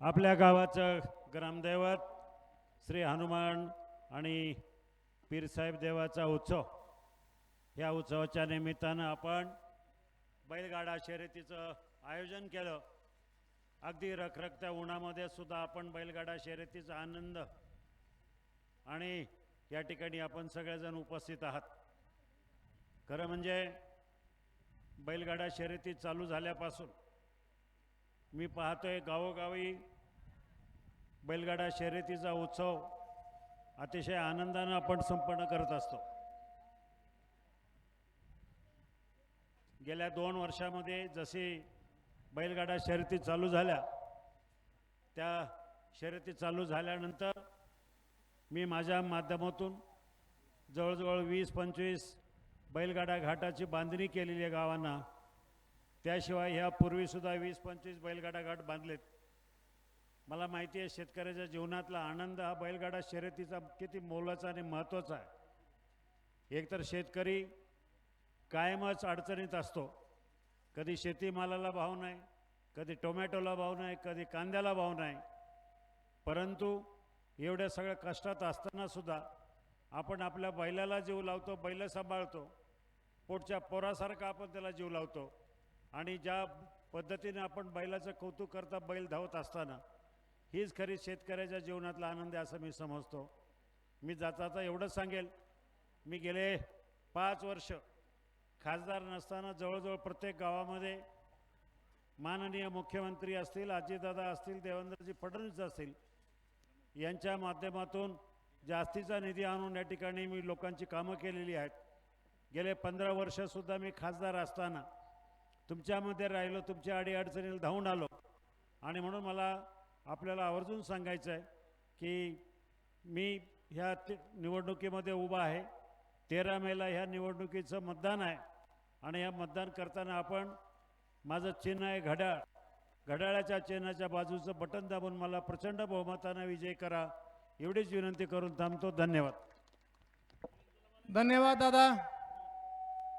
आपल्या गावाचं ग्रामदैवत श्री हनुमान आणि पीरसाहेब देवाचा उत्सव. ह्या उत्सवाच्या निमित्तानं आपण बैलगाडा शर्यतीचं आयोजन केलं. अगदी रखरखत्या उन्हामध्ये सुद्धा आपण बैलगाडा शर्यतीचा आनंद आणि या ठिकाणी आपण सगळेजण उपस्थित आहात. खरं म्हणजे बैलगाडा शर्यती चालू झाल्यापासून मी पाहतोय गावोगावी बैलगाडा शर्यतीचा उत्सव अतिशय आनंदानं आपण संपन्न करत असतो. गेल्या दोन वर्षामध्ये जशी बैलगाडा शर्यती चालू झाल्या त्या शर्यती चालू झाल्यानंतर मी माझ्या माध्यमातून जवळजवळ वीस पंचवीस बैलगाडा घाटाची बांधणी केलेली आहे गावांना. त्याशिवाय ह्या पूर्वीसुद्धा वीस पंचवीस बैलगाडा घाट बांधलेत. मला माहिती आहे शेतकऱ्याच्या जीवनातला आनंद हा बैलगाडा शर्यतीचा किती मोलाचा आणि महत्त्वाचा आहे. एकतर शेतकरी कायमच अडचणीत असतो. कधी शेतीमालाला भाव नाही कधी टोमॅटोला भाव नाही कधी कांद्याला भाव नाही. परंतु एवढ्या सगळ्या कष्टात असतानासुद्धा आपण आपल्या बैलाला जीव लावतो बैल सांभाळतो. पोटच्या पोरासारखा आपण त्याला जीव लावतो. आणि ज्या पद्धतीने आपण बैलाचं कौतुक करता बैल धावत असताना हीच खरी शेतकऱ्याच्या जीवनातला आनंद आहे असं मी समजतो. मी जाता जाता एवढंच सांगेल. मी गेले पाच वर्ष खासदार नसताना जवळजवळ प्रत्येक गावामध्ये माननीय मुख्यमंत्री असतील अजितदादा असतील देवेंद्रजी फडणवीस असतील यांच्या माध्यमातून जास्तीचा निधी आणून या ठिकाणी मी लोकांची कामं केलेली आहेत. गेले पंधरा वर्षसुद्धा मी खासदार असताना तुमच्यामध्ये राहिलो तुमच्या अडीअडचणीला धावून आलो. आणि म्हणून मला आपल्याला आवर्जून सांगायचं आहे की मी ह्या ते- निवडणुकीमध्ये उभा आहे. तेरा मेला ह्या निवडणुकीचं मतदान आहे. आणि ह्या मतदान करताना आपण माझं चिन्ह आहे घड्याळ. घड्याळाच्या चिन्हाच्या बाजूचं बटन दाबून मला प्रचंड बहुमतानं विजय करा एवढीच विनंती करून थांबतो. धन्यवाद. धन्यवाद दादा.